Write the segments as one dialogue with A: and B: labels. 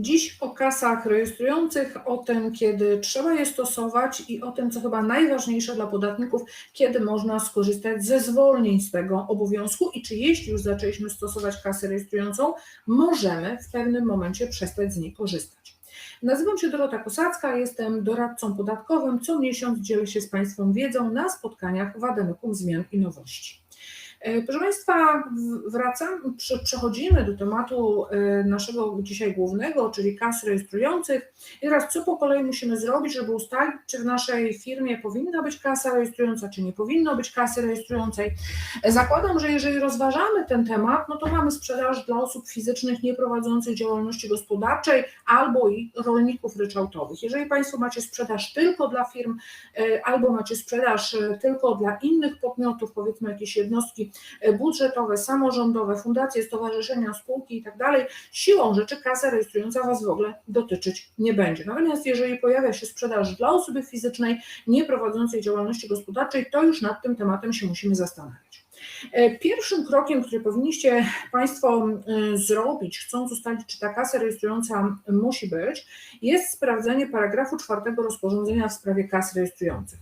A: Dziś o kasach rejestrujących, o tym, kiedy trzeba je stosować i o tym, co chyba najważniejsze dla podatników, kiedy można skorzystać ze zwolnień z tego obowiązku i czy jeśli już zaczęliśmy stosować kasę rejestrującą, możemy w pewnym momencie przestać z niej korzystać. Nazywam się Dorota Kosacka, jestem doradcą podatkowym. Co miesiąc dzielę się z Państwem wiedzą na spotkaniach Wademekum Zmian i Nowości. E, proszę Państwa, wracam, przechodzimy do tematu e, naszego dzisiaj głównego, czyli kas rejestrujących. I teraz co po kolei musimy zrobić, żeby ustalić, czy w naszej firmie powinna być kasa rejestrująca, czy nie powinno być kasy rejestrującej. E, zakładam, że jeżeli rozważamy ten temat, no to mamy sprzedaż dla osób fizycznych nieprowadzących działalności gospodarczej albo i rolników ryczałtowych. Jeżeli Państwo macie sprzedaż tylko dla firm, albo macie sprzedaż tylko dla innych podmiotów, powiedzmy jakieś jednostki E, budżetowe, samorządowe, fundacje, stowarzyszenia, spółki i tak dalej, siłą rzeczy kasa rejestrująca Was w ogóle dotyczyć nie będzie. Natomiast jeżeli pojawia się sprzedaż dla osoby fizycznej nieprowadzącej działalności gospodarczej, to już nad tym tematem się musimy zastanawiać. E, pierwszym krokiem, który powinniście Państwo e, zrobić, chcąc ustalić, czy ta kasa rejestrująca musi być, jest sprawdzenie paragrafu czwartego rozporządzenia w sprawie kas rejestrujących.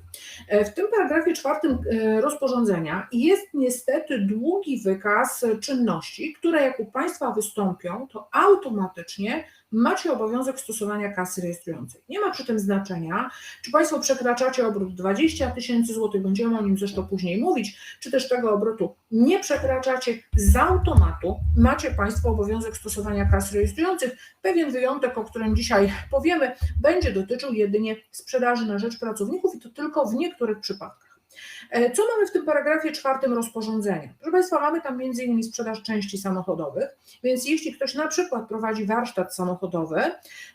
A: E, w tym paragrafie czwartym rozporządzenia jest niestety długi wykaz czynności, które jak u Państwa wystąpią, to automatycznie macie obowiązek stosowania kasy rejestrującej. Nie ma przy tym znaczenia, czy Państwo przekraczacie obrót 20 tysięcy złotych, będziemy o nim zresztą później mówić, czy też tego obrotu nie przekraczacie, z automatu macie Państwo obowiązek stosowania kas rejestrujących. Pewien wyjątek, o którym dzisiaj powiemy, będzie dotyczył jedynie sprzedaży na rzecz pracowników i to tylko w niektórych przypadkach. E, co mamy w tym paragrafie czwartym rozporządzenia? Proszę Państwa, mamy tam innymi sprzedaż części samochodowych, więc jeśli ktoś na przykład prowadzi warsztat samochodowy,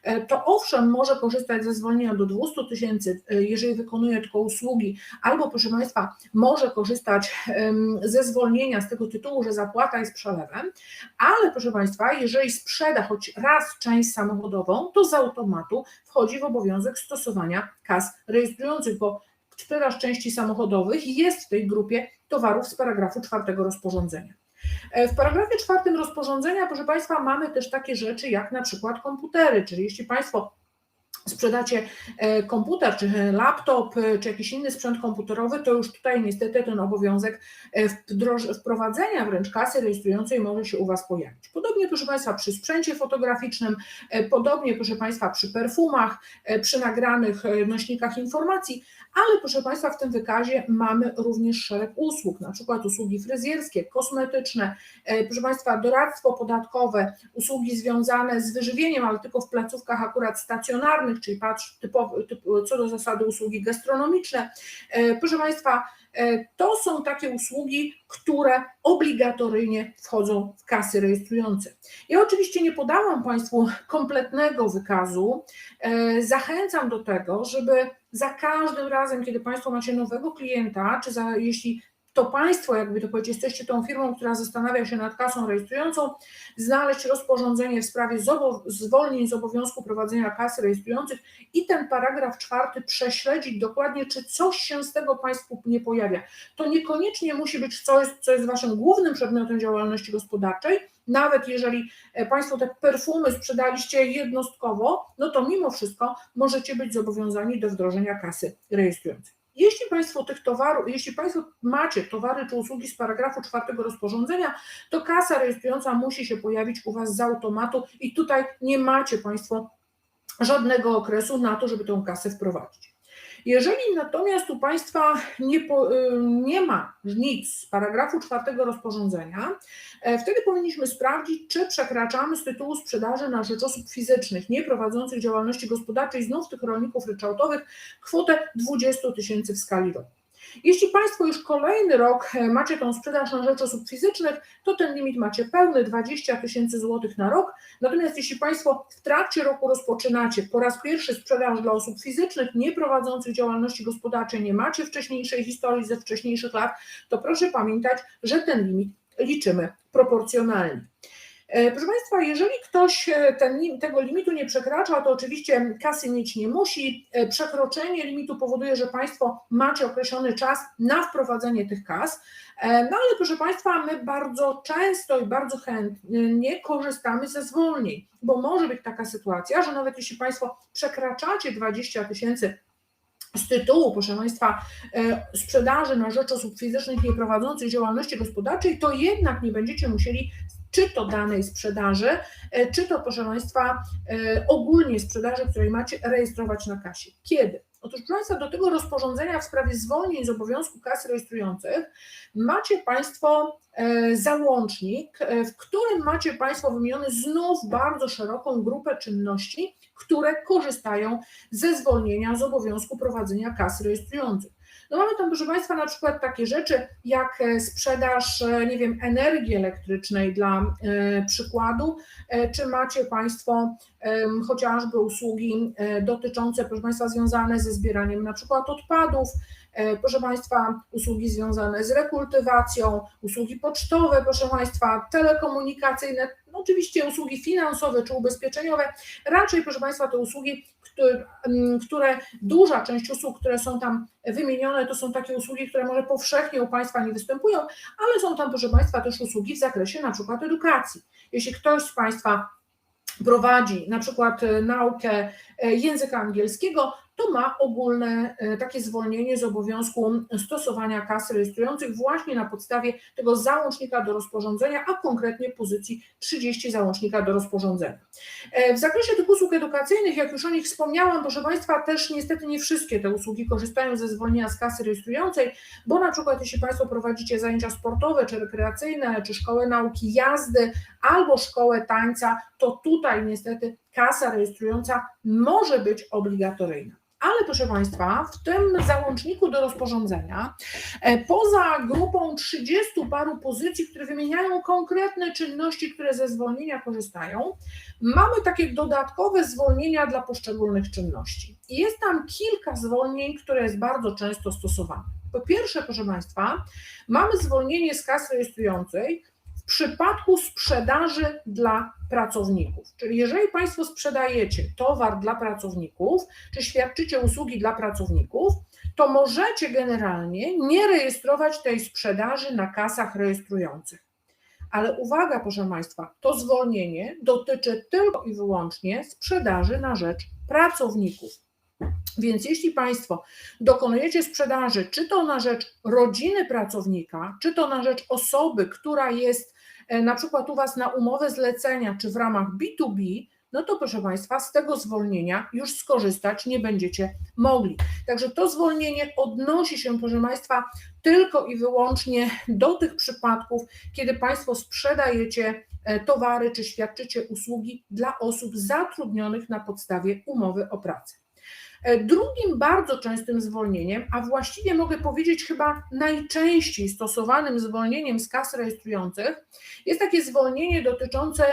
A: e, to owszem może korzystać ze zwolnienia do 200 tysięcy, e, jeżeli wykonuje tylko usługi, albo proszę Państwa, może korzystać ze zwolnienia z tego tytułu, że zapłata jest przelewem, ale proszę Państwa, jeżeli sprzeda choć raz część samochodową, to z automatu wchodzi w obowiązek stosowania kas rejestrujących, bo sprzedaż części samochodowych jest w tej grupie towarów z paragrafu czwartego rozporządzenia. E, w paragrafie czwartym rozporządzenia, proszę Państwa, mamy też takie rzeczy jak na przykład komputery, czyli jeśli Państwo sprzedacie e, komputer, czy laptop, e, czy jakiś inny sprzęt komputerowy, to już tutaj niestety ten obowiązek wprowadzenia wręcz kasy rejestrującej może się u Was pojawić. Podobnie, proszę Państwa, przy sprzęcie fotograficznym, podobnie, proszę Państwa, przy perfumach, przy nagranych nośnikach informacji, ale proszę Państwa, w tym wykazie mamy również szereg usług, na przykład usługi fryzjerskie, kosmetyczne, e, proszę Państwa, doradztwo podatkowe, usługi związane z wyżywieniem, ale tylko w placówkach akurat stacjonarnych, czyli patrz, typu, co do zasady usługi gastronomiczne. E, proszę Państwa, e, to są takie usługi, które obligatoryjnie wchodzą w kasy rejestrujące. Ja oczywiście nie podałam Państwu kompletnego wykazu. Zachęcam do tego, żeby za każdym razem, kiedy Państwo macie nowego klienta, czy za, jeśli to Państwo, jakby to powiedzieć, jesteście tą firmą, która zastanawia się nad kasą rejestrującą, znaleźć rozporządzenie w sprawie zwolnień z obowiązku prowadzenia kasy rejestrujących i ten paragraf czwarty prześledzić dokładnie, czy coś się z tego Państwu nie pojawia. To niekoniecznie musi być coś, co jest Waszym głównym przedmiotem działalności gospodarczej, nawet jeżeli e, Państwo te perfumy sprzedaliście jednostkowo, no to mimo wszystko możecie być zobowiązani do wdrożenia kasy rejestrującej. Jeśli Państwo tych towarów, jeśli Państwo macie towary czy usługi z paragrafu czwartego rozporządzenia, to kasa rejestrująca musi się pojawić u Was z automatu i tutaj nie macie Państwo żadnego okresu na to, żeby tą kasę wprowadzić. Jeżeli natomiast u Państwa nie, po, y, nie ma nic z paragrafu czwartego rozporządzenia, e, wtedy powinniśmy sprawdzić, czy przekraczamy z tytułu sprzedaży na rzecz osób fizycznych nieprowadzących działalności gospodarczej, znów tych rolników ryczałtowych, kwotę 20 tysięcy w skali roku. Jeśli Państwo już kolejny rok e, macie tą sprzedaż na rzecz osób fizycznych, to ten limit macie pełny 20 tysięcy złotych na rok. Natomiast jeśli Państwo w trakcie roku rozpoczynacie po raz pierwszy sprzedaż dla osób fizycznych nie prowadzących działalności gospodarczej, nie macie wcześniejszej historii ze wcześniejszych lat, to proszę pamiętać, że ten limit liczymy proporcjonalnie. E, Proszę Państwa, jeżeli ktoś e, ten, tego limitu nie przekracza, to oczywiście kasy mieć nie musi. E, Przekroczenie limitu powoduje, że Państwo macie określony czas na wprowadzenie tych kas. No ale proszę Państwa, my bardzo często i bardzo chętnie korzystamy ze zwolnień, bo może być taka sytuacja, że nawet jeśli Państwo przekraczacie 20 tysięcy z tytułu, proszę Państwa, sprzedaży na rzecz osób fizycznych nieprowadzących działalności gospodarczej, to jednak nie będziecie musieli czy to danej sprzedaży, e, czy to, proszę Państwa, e, ogólnie sprzedaży, której macie rejestrować na kasie. Kiedy? Otóż, proszę Państwa, do tego rozporządzenia w sprawie zwolnień z obowiązku kas rejestrujących macie Państwo e, załącznik, w którym macie Państwo wymieniony znów bardzo szeroką grupę czynności, które korzystają ze zwolnienia z obowiązku prowadzenia kas rejestrujących. No mamy tam, proszę Państwa, na przykład takie rzeczy jak e, sprzedaż, e, nie wiem, energii elektrycznej dla e, przykładu, czy macie Państwo chociażby usługi dotyczące, proszę Państwa, związane ze zbieraniem na przykład odpadów, proszę Państwa, usługi związane z rekultywacją, usługi pocztowe, proszę Państwa, telekomunikacyjne, oczywiście usługi finansowe czy ubezpieczeniowe, raczej, proszę Państwa, te usługi, które, mm, które duża część usług, które są tam wymienione, to są takie usługi, które może powszechnie u Państwa nie występują, ale są tam, proszę Państwa, też usługi w zakresie na przykład edukacji. Jeśli ktoś z Państwa prowadzi na przykład e, naukę e, języka angielskiego, to ma ogólne e, takie zwolnienie z obowiązku stosowania kas rejestrujących właśnie na podstawie tego załącznika do rozporządzenia, a konkretnie pozycji 30 załącznika do rozporządzenia. E, W zakresie tych usług edukacyjnych, jak już o nich wspomniałam, proszę Państwa, też niestety nie wszystkie te usługi korzystają ze zwolnienia z kasy rejestrującej, bo na przykład jeśli Państwo prowadzicie zajęcia sportowe czy rekreacyjne, czy szkołę nauki jazdy, albo szkołę tańca, to tutaj niestety kasa rejestrująca może być obligatoryjna. Ale proszę Państwa, w tym załączniku do rozporządzenia, e, poza grupą 30 paru pozycji, które wymieniają konkretne czynności, które ze zwolnienia korzystają, mamy takie dodatkowe zwolnienia dla poszczególnych czynności. Jest tam kilka zwolnień, które jest bardzo często stosowane. Po pierwsze, proszę Państwa, mamy zwolnienie z kas rejestrującej przypadku sprzedaży dla pracowników. Czyli jeżeli Państwo sprzedajecie towar dla pracowników, czy świadczycie usługi dla pracowników, to możecie generalnie nie rejestrować tej sprzedaży na kasach rejestrujących. Ale uwaga, proszę Państwa, to zwolnienie dotyczy tylko i wyłącznie sprzedaży na rzecz pracowników. Więc jeśli Państwo dokonujecie sprzedaży, czy to na rzecz rodziny pracownika, czy to na rzecz osoby, która jest na przykład u Was na umowę zlecenia, czy w ramach B2B, no to proszę Państwa, z tego zwolnienia już skorzystać nie będziecie mogli. Także to zwolnienie odnosi się, proszę Państwa, tylko i wyłącznie do tych przypadków, kiedy Państwo sprzedajecie e, towary czy świadczycie usługi dla osób zatrudnionych na podstawie umowy o pracę. E, Drugim bardzo częstym zwolnieniem, a właściwie mogę powiedzieć chyba najczęściej stosowanym zwolnieniem z kas rejestrujących, jest takie zwolnienie dotyczące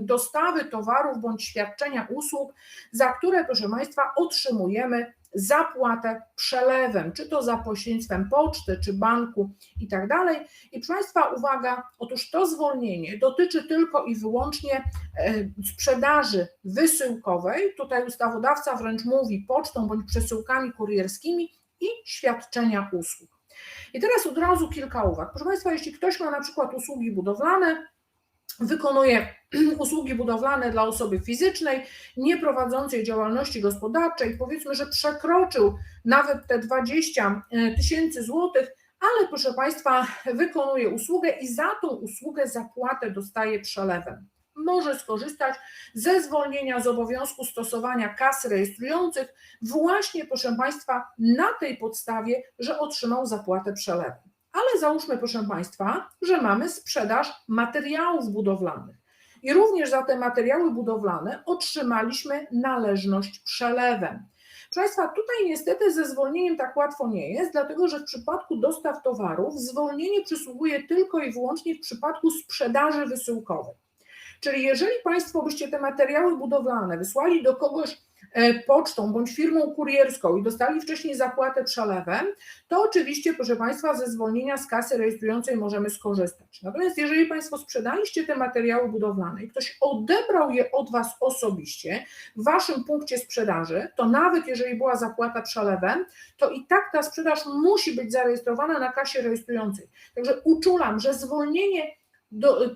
A: dostawy towarów bądź świadczenia usług, za które, proszę Państwa, otrzymujemy zapłatę przelewem, czy to za pośrednictwem poczty, czy banku i tak dalej. I proszę Państwa, uwaga, otóż to zwolnienie dotyczy tylko i wyłącznie e, sprzedaży wysyłkowej. Tutaj ustawodawca wręcz mówi pocztą bądź przesyłkami kurierskimi i świadczenia usług. I teraz od razu kilka uwag. Proszę Państwa, jeśli ktoś ma na przykład usługi budowlane, wykonuje usługi budowlane dla osoby fizycznej, nieprowadzącej działalności gospodarczej, powiedzmy, że przekroczył nawet te 20 tysięcy złotych, ale proszę Państwa, wykonuje usługę i za tą usługę zapłatę dostaje przelewem. Może skorzystać ze zwolnienia z obowiązku stosowania kas rejestrujących właśnie, proszę Państwa, na tej podstawie, że otrzymał zapłatę przelewem. Ale załóżmy, proszę Państwa, że mamy sprzedaż materiałów budowlanych. I również za te materiały budowlane otrzymaliśmy należność przelewem. Proszę Państwa, tutaj niestety ze zwolnieniem tak łatwo nie jest, dlatego że w przypadku dostaw towarów zwolnienie przysługuje tylko i wyłącznie w przypadku sprzedaży wysyłkowej. Czyli jeżeli Państwo byście te materiały budowlane wysłali do kogoś pocztą bądź firmą kurierską i dostali wcześniej zapłatę przelewem, to oczywiście, proszę Państwa, ze zwolnienia z kasy rejestrującej możemy skorzystać. Natomiast jeżeli Państwo sprzedaliście te materiały budowlane i ktoś odebrał je od Was osobiście w Waszym punkcie sprzedaży, to nawet jeżeli była zapłata przelewem, to i tak ta sprzedaż musi być zarejestrowana na kasie rejestrującej. Także uczulam, że zwolnienie do,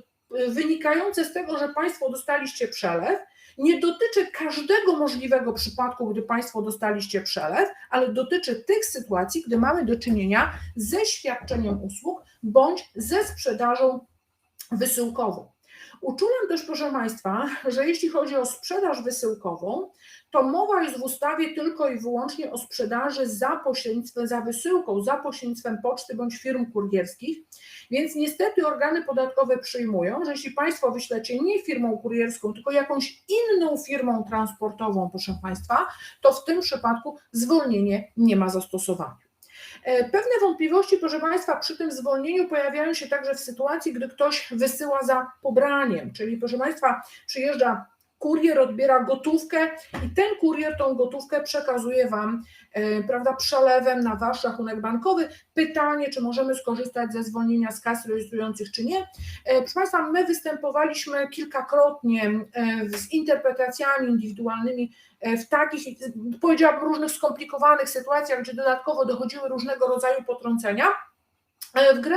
A: wynikające z tego, że Państwo dostaliście przelew, nie dotyczy każdego możliwego przypadku, gdy Państwo dostaliście przelew, ale dotyczy tych sytuacji, gdy mamy do czynienia ze świadczeniem usług bądź ze sprzedażą wysyłkową. Uczulam też, proszę Państwa, że jeśli chodzi o sprzedaż wysyłkową, to mowa jest w ustawie tylko i wyłącznie o sprzedaży za pośrednictwem, za wysyłką, za pośrednictwem poczty bądź firm kurierskich, więc niestety organy podatkowe przyjmują, że jeśli Państwo wyślecie nie firmą kurierską, tylko jakąś inną firmą transportową, proszę Państwa, to w tym przypadku zwolnienie nie ma zastosowania. E, pewne wątpliwości, proszę Państwa, przy tym zwolnieniu pojawiają się także w sytuacji, gdy ktoś wysyła za pobraniem, czyli proszę Państwa, przyjeżdża kurier odbiera gotówkę i ten kurier tą gotówkę przekazuje Wam, e, prawda, przelewem na Wasz rachunek bankowy. Pytanie, czy możemy skorzystać ze zwolnienia z kas rejestrujących, czy nie. E, proszę Państwa, my występowaliśmy kilkakrotnie z interpretacjami indywidualnymi w takich, powiedziałabym, różnych skomplikowanych sytuacjach, gdzie dodatkowo dochodziły różnego rodzaju potrącenia E, w grę.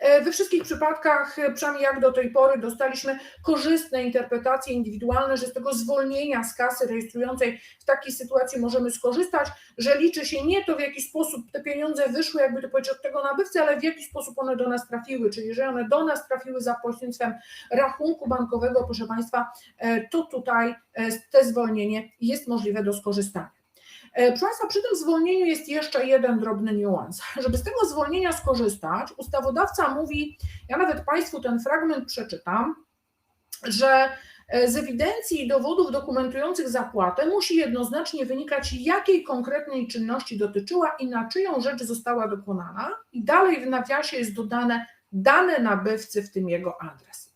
A: E, we wszystkich przypadkach, e, przynajmniej jak do tej pory, dostaliśmy korzystne interpretacje indywidualne, że z tego zwolnienia z kasy rejestrującej w takiej sytuacji możemy skorzystać, że liczy się nie to, w jaki sposób te pieniądze wyszły, jakby to powiedzieć, od tego nabywcy, ale w jaki sposób one do nas trafiły. Czyli jeżeli one do nas trafiły za pośrednictwem rachunku bankowego, proszę Państwa, to tutaj te zwolnienie jest możliwe do skorzystania. E, proszę Państwa, przy tym zwolnieniu jest jeszcze jeden drobny niuans. Żeby z tego zwolnienia skorzystać, ustawodawca mówi, ja nawet Państwu ten fragment przeczytam, że e, z ewidencji i dowodów dokumentujących zapłatę musi jednoznacznie wynikać, jakiej konkretnej czynności dotyczyła i na czyją rzecz została dokonana, i dalej w nawiasie jest dodane dane nabywcy, w tym jego adres.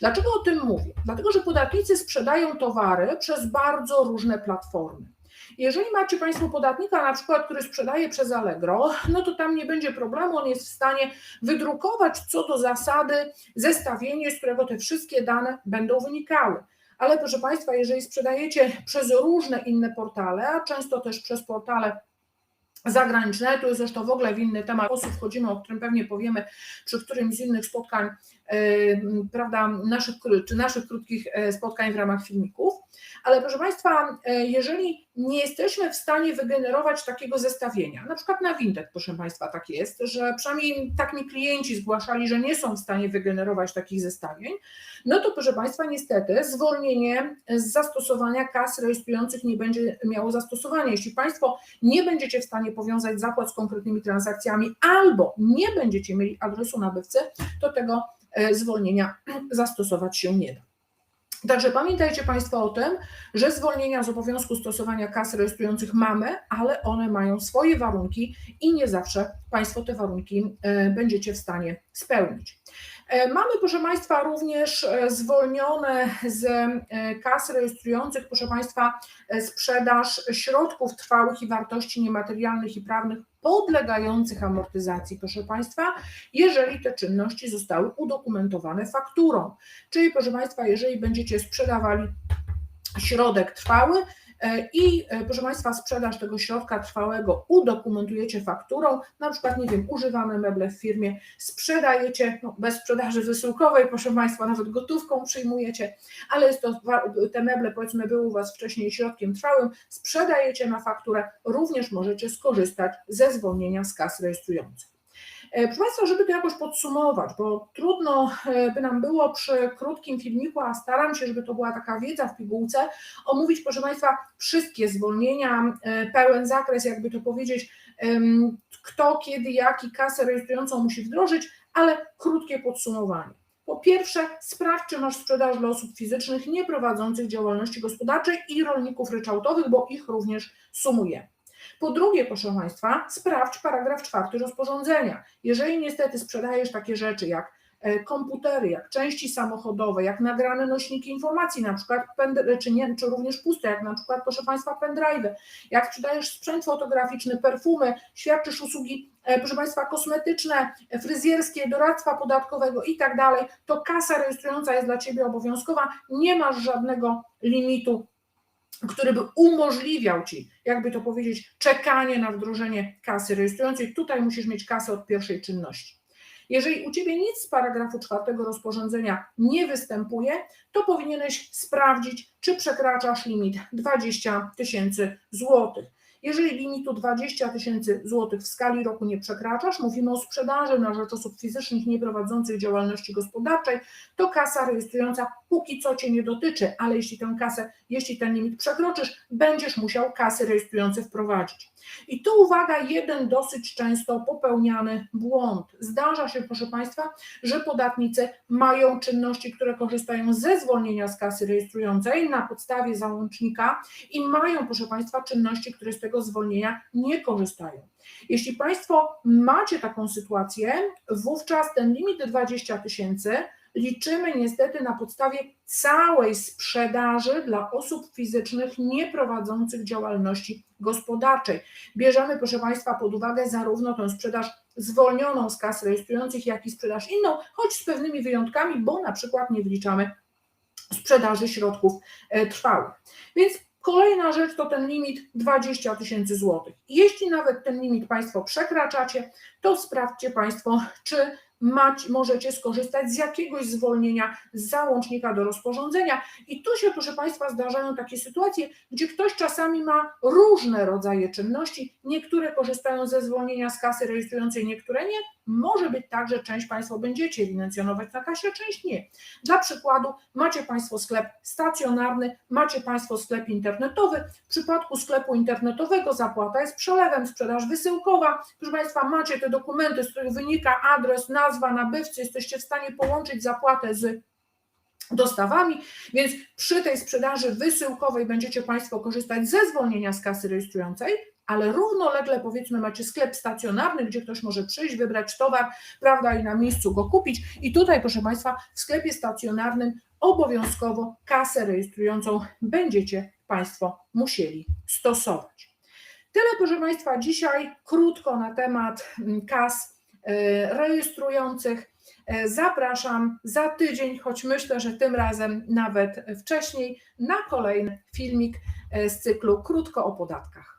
A: Dlaczego o tym mówię? Dlatego, że podatnicy sprzedają towary przez bardzo różne platformy. Jeżeli macie Państwo podatnika, na przykład, który sprzedaje przez Allegro, no to tam nie będzie problemu, on jest w stanie wydrukować co do zasady zestawienie, z którego te wszystkie dane będą wynikały. Ale proszę Państwa, jeżeli sprzedajecie przez różne inne portale, a często też przez portale zagraniczne, to jest zresztą w ogóle w inny temat, sposób wchodzimy, o którym pewnie powiemy przy którymś z innych spotkań, prawda, naszych, czy naszych krótkich e, spotkań w ramach filmików, ale proszę Państwa, e, jeżeli nie jesteśmy w stanie wygenerować takiego zestawienia, na przykład na Vinted, proszę Państwa, tak jest, że przynajmniej tak mi klienci zgłaszali, że nie są w stanie wygenerować takich zestawień, no to proszę Państwa, niestety zwolnienie z zastosowania kas rejestrujących nie będzie miało zastosowania. Jeśli Państwo nie będziecie w stanie powiązać zapłat z konkretnymi transakcjami albo nie będziecie mieli adresu nabywcy, to tego zwolnienia zastosować się nie da. Także pamiętajcie Państwo o tym, że zwolnienia z obowiązku stosowania kas rejestrujących mamy, ale one mają swoje warunki i nie zawsze Państwo te warunki e, będziecie w stanie spełnić. E, mamy, proszę Państwa, również e, zwolnione z kas rejestrujących, proszę Państwa, sprzedaż środków trwałych i wartości niematerialnych i prawnych podlegających amortyzacji, proszę Państwa, jeżeli te czynności zostały udokumentowane fakturą. Czyli, proszę Państwa, jeżeli będziecie sprzedawali środek trwały, i e, proszę Państwa, sprzedaż tego środka trwałego udokumentujecie fakturą, na przykład, nie wiem, używane meble w firmie, sprzedajecie no, bez sprzedaży wysyłkowej, proszę Państwa, nawet gotówką przyjmujecie, ale jest to, te meble powiedzmy były u Was wcześniej środkiem trwałym, sprzedajecie na fakturę, również możecie skorzystać ze zwolnienia z kas rejestrujących. E, proszę Państwa, żeby to jakoś podsumować, bo trudno e, by nam było przy krótkim filmiku, a staram się, żeby to była taka wiedza w pigułce, omówić, proszę Państwa, wszystkie zwolnienia, e, pełen zakres, jakby to powiedzieć, kto, kiedy, jaki kasę rejestrującą musi wdrożyć, ale krótkie podsumowanie. Po pierwsze, sprawdź, czy masz sprzedaż dla osób fizycznych nieprowadzących działalności gospodarczej i rolników ryczałtowych, bo ich również sumuje. Po drugie, proszę Państwa, sprawdź paragraf czwarty rozporządzenia. Jeżeli niestety sprzedajesz takie rzeczy jak e, komputery, jak części samochodowe, jak nagrane nośniki informacji, na przykład, czy, nie, czy również puste, jak na przykład, proszę Państwa, pendrive, jak sprzedajesz sprzęt fotograficzny, perfumy, świadczysz usługi, e, proszę Państwa, kosmetyczne, e, fryzjerskie, doradztwa podatkowego i tak dalej, to kasa rejestrująca jest dla Ciebie obowiązkowa, nie masz żadnego limitu który by umożliwiał ci, jakby to powiedzieć, czekanie na wdrożenie kasy rejestrującej. Tutaj musisz mieć kasę od pierwszej czynności. Jeżeli u Ciebie nic z paragrafu czwartego rozporządzenia nie występuje, to powinieneś sprawdzić, czy przekraczasz limit 20 tysięcy złotych. Jeżeli limitu 20 tysięcy złotych w skali roku nie przekraczasz, mówimy o sprzedaży na rzecz osób fizycznych nieprowadzących działalności gospodarczej, to kasa rejestrująca póki co Cię nie dotyczy, ale jeśli tę kasę, jeśli ten limit przekroczysz, będziesz musiał kasy rejestrujące wprowadzić. I tu uwaga, jeden dosyć często popełniany błąd. Zdarza się, proszę Państwa, że podatnicy mają czynności, które korzystają ze zwolnienia z kasy rejestrującej na podstawie załącznika i mają, proszę Państwa, czynności, które z tego zwolnienia nie korzystają. Jeśli Państwo macie taką sytuację, wówczas ten limit 20 tysięcy liczymy niestety na podstawie całej sprzedaży dla osób fizycznych nieprowadzących działalności gospodarczej. Bierzemy, proszę Państwa, pod uwagę zarówno tę sprzedaż zwolnioną z kas rejestrujących, jak i sprzedaż inną, choć z pewnymi wyjątkami, bo na przykład nie wliczamy sprzedaży środków e, trwałych. Więc Kolejna rzecz to ten limit 20 tysięcy złotych. Jeśli nawet ten limit Państwo przekraczacie, to sprawdźcie Państwo, czy mać, możecie skorzystać z jakiegoś zwolnienia z załącznika do rozporządzenia. I tu się, proszę Państwa, zdarzają takie sytuacje, gdzie ktoś czasami ma różne rodzaje czynności, niektóre korzystają ze zwolnienia z kasy rejestrującej, niektóre nie. Może być tak, że część Państwo będziecie ewidencjonować na kasie, część nie. Dla przykładu, macie Państwo sklep stacjonarny, macie Państwo sklep internetowy. W przypadku sklepu internetowego zapłata jest przelewem, sprzedaż wysyłkowa. Proszę Państwa, macie te dokumenty, z których wynika adres, nazwa nabywcy, jesteście w stanie połączyć zapłatę z dostawami, więc przy tej sprzedaży wysyłkowej będziecie Państwo korzystać ze zwolnienia z kasy rejestrującej, ale równolegle powiedzmy macie sklep stacjonarny, gdzie ktoś może przyjść, wybrać towar, prawda, i na miejscu go kupić. I tutaj, proszę Państwa, w sklepie stacjonarnym obowiązkowo kasę rejestrującą będziecie Państwo musieli stosować. Tyle, proszę Państwa, dzisiaj krótko na temat mm, kas rejestrujących. E, Zapraszam za tydzień, choć myślę, że tym razem nawet wcześniej, na kolejny filmik e, z cyklu Krótko o podatkach.